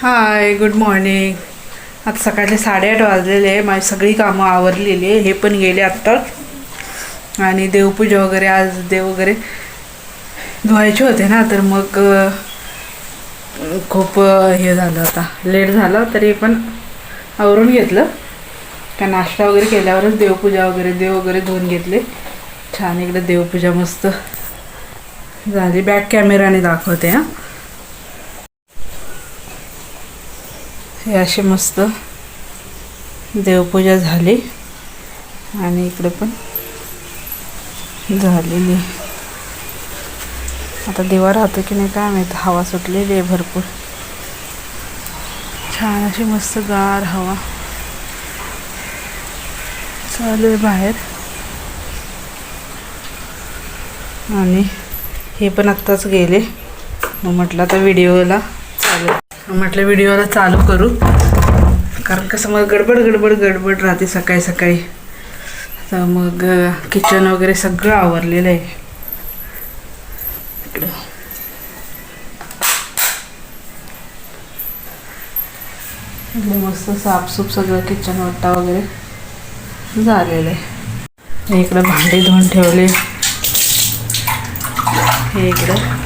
Hi good morning आता सकाळचे साडेआठ वाजलेले आहे. माझी सगळी कामं आवरलेली आहे. हे पण गेले आत्ताच आणि देवपूजा वगैरे आज देव वगैरे धुवायचे होते ना तर मग खूप हे झालं आता. लेट झालं तरी पण आवरून घेतलं. का नाश्ता वगैरे केल्यावरच देवपूजा वगैरे देव वगैरे धुवून घेतले. छान इकडे देवपूजा मस्त झाली. बॅक कॅमेराने दाखवते हां. हे अशी मस्त देवपूजा झाली. आणि इकडे पण झालेली. आता दिवा राहतो की नाही काय माहीत? हवा सुटलेली आहे भरपूर. छान अशी मस्त गार हवा चालू आहे बाहेर. आणि हे पण आत्ताच गेले. मग म्हटलं आता व्हिडिओला चालू. म्हटलं व्हिडिओला चालू करू. कारण कसं मग गडबड गडबड गडबड राहते सकाळी सकाळी. तर मग किचन वगैरे सगळं आवरलेलं आहे. इकडं. मस्त साफसूफ सगळं किचन वट्टा वगैरे झालेलं आहे. इकडं भांडी धुवून ठेवले. हे इकडं.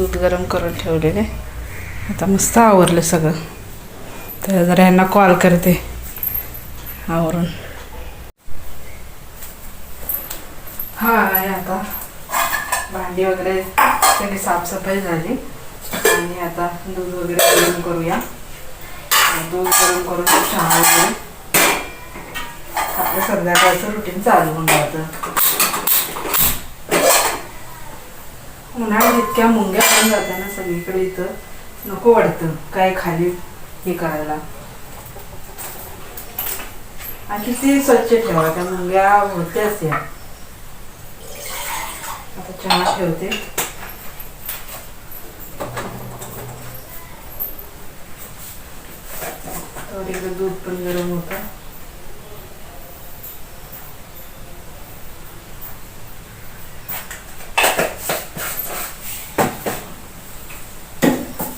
दूध गरम करून ठेवलेले. आता मस्त आवरलं सगळं. तर जरा यांना कॉल करते. आवरून. हा आहे आता. भांडी वगैरे सगळी साफसफाई झाली. आणि आता दूध वगैरे गरम करूया. दूध गरम करून चहा वगैरे आपलं संध्याकाळचं रुटीन चालू होऊन जातं उन्हाळ्यात इतक्या मुंग्या पण जात्या ना सगळीकडे इथं नको वाटतं काय खाली हे करायला. आणि ते स्वच्छ ठेवा त्या मुंग्या होत्याच या आता चहा ठेवते. तर दूध पण गरम होतं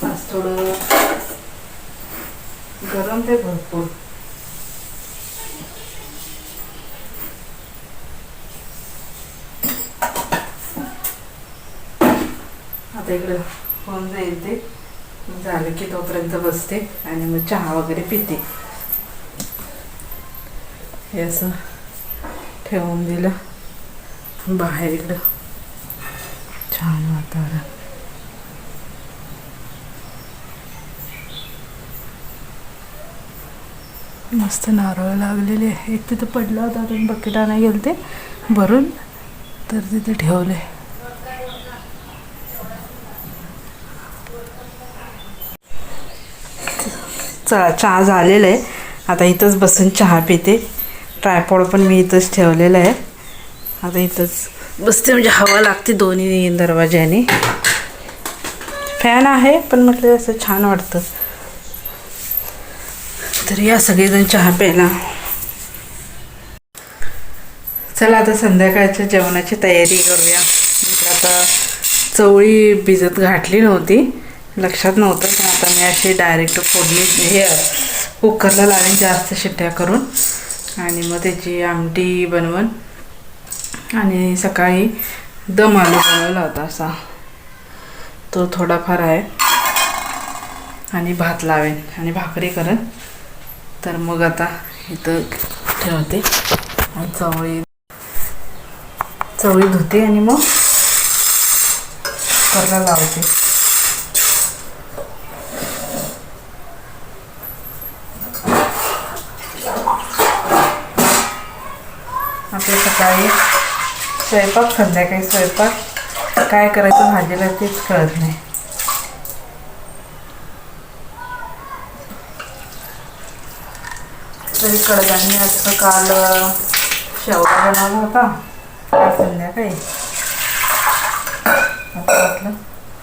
आज थोडं आहे भरपूर. आता इकडं होऊन जाईल ते. झालं की तोपर्यंत बसते आणि मग चहा वगैरे पिते. हे असं ठेवून दिलं. बाहेर इकडं छान वातावरण. मस्त नारळ लागलेले आहेत तिथं पडला होता अजून बकेट आणायला गेले ते भरून तर तिथे ठेवले. चला चहा झालेला आहे. आता इथंच बसून चहा पिते. ट्रायपॉड पण मी इथंच ठेवलेलं आहे. आता इथंच बसते म्हणजे हवा लागते दोन्ही दरवाज्याने. फॅन आहे पण म्हटलं असं छान वाटतं. तर या सगळेजण चहा प्यायला. चला आता संध्याकाळच्या जेवणाची तयारी करूया. आता चवळी भिजत घातली नव्हती लक्षात नव्हतं पण आता मी अशी डायरेक्ट फोडली हे कुकरला लावेन जास्त शिट्ट्या करून. आणि मग त्याची आमटी बनवून आणि सकाळी दम आलू बनवला होता असा. तो थोडाफार आहे. आणि भात लावेन आणि भाकरी करेन. तर मग आता इथं ठेवते. आणि चवळी चवळी धुते आणि मग कुकरला लावते. आपले सकाळी स्वयंपाक संध्याकाळी स्वयंपाक. काय करायचं भाजीला तेच कळत नाही. तरी कडधान्याचं काल शेवगा बनवला होता. संध्याकाळी. आता म्हटलं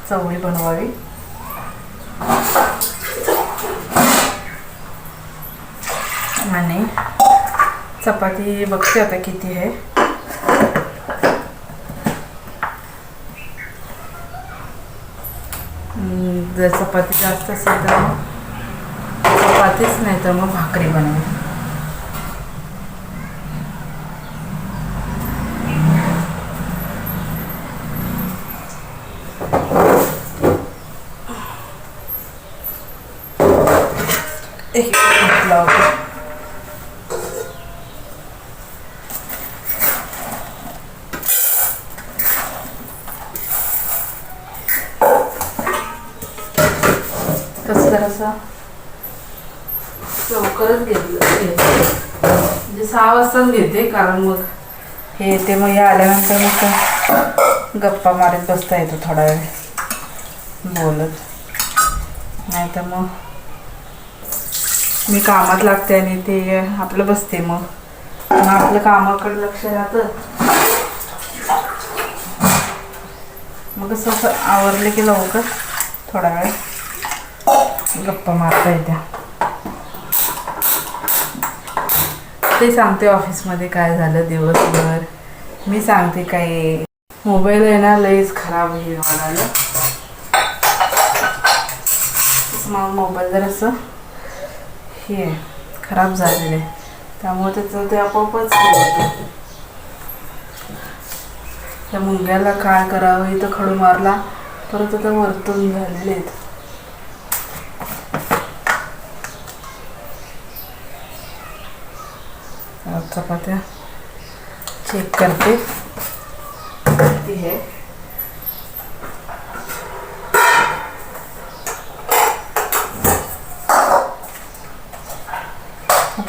चवळी बनवावी. आणि चपाती बघते आता किती आहे. जर चपाती जास्त असेल तर चपातीच नाही तर मग भाकरी बनवेल एक मिनिट कसं लवकरच घेतलं म्हणजे सहा वाजताच घेते कारण मग हे ते मग हे आल्यानंतर मग गप्पा मारत बसता येतो थोडा वेळ. बोलत. नाही तर मग मी कामात लागते आणि ते आपलं बसते मग. मग आपलं कामाकडे लक्ष राहतं. मग कसं असं आवरलं की लवकर थोडा वेळ. गप्पा मारता येत्या. ते सांगते ऑफिसमध्ये काय झालं दिवसभर. मी सांगते काय? मोबाईल आहे ना लईच खराब हे व्हायला मग मोबाईल जर असं हे आहे, खराब झालेलं. आहे त्यामुळे त्याचं ते आपोआपच त्या मुंग्याला काय करावं इथं खडू मारला परत आता वरतून झालेले आहेत. आता चपात्या चेक करते. किती आहे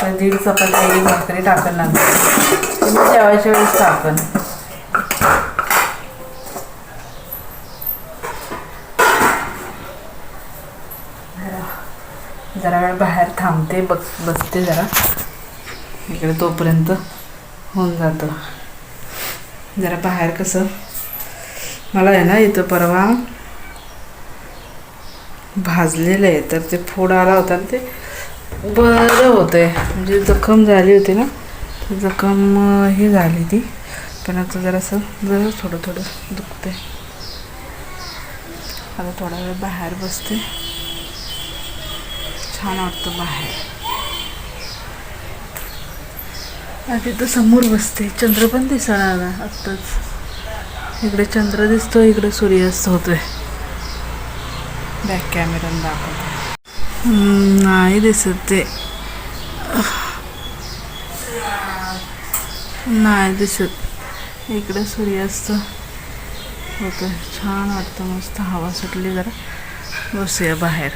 तर दीड चपाती एवढी भाकरी टाकण लागते तुम्ही जेवायच्या वेळेस टाकण जरा- वेळ बाहेर थांबते बस बसते जरा. इकडे तोपर्यंत होऊन जातं. जरा बाहेर कसं मला आहे ना इथं परवा भाजलेलं आहे तर ते फोड आला होता ते बरं होतंय. म्हणजे जखम झाली होती ना ती जखम ही झाली ती. पण आता जरासं जरा थोडं थोडं दुखते आता थोडा वेळ बाहेर बसते. छान वाटतं बाहेर. आणि तिथं समोर बसते. चंद्र पण दिसणार आत्ताच. इकडे चंद्र दिसतो इकडे सूर्यास्त होतोय. बॅक कॅमेरा दाखवतो नाही दिसत ते नाही दिसत इकडे सूर्यास्त होतो छान वाटतं मस्त हवा सुटली जरा बसूया बाहेर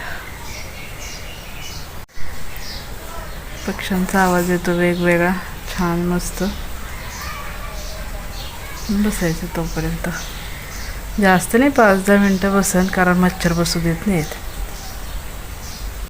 पक्ष्यांचा आवाज येतो वेगवेगळा छान मस्त बसायचं तोपर्यंत जास्त नाही पाच दहा मिनटं बसन कारण मच्छर बसू देत नाहीत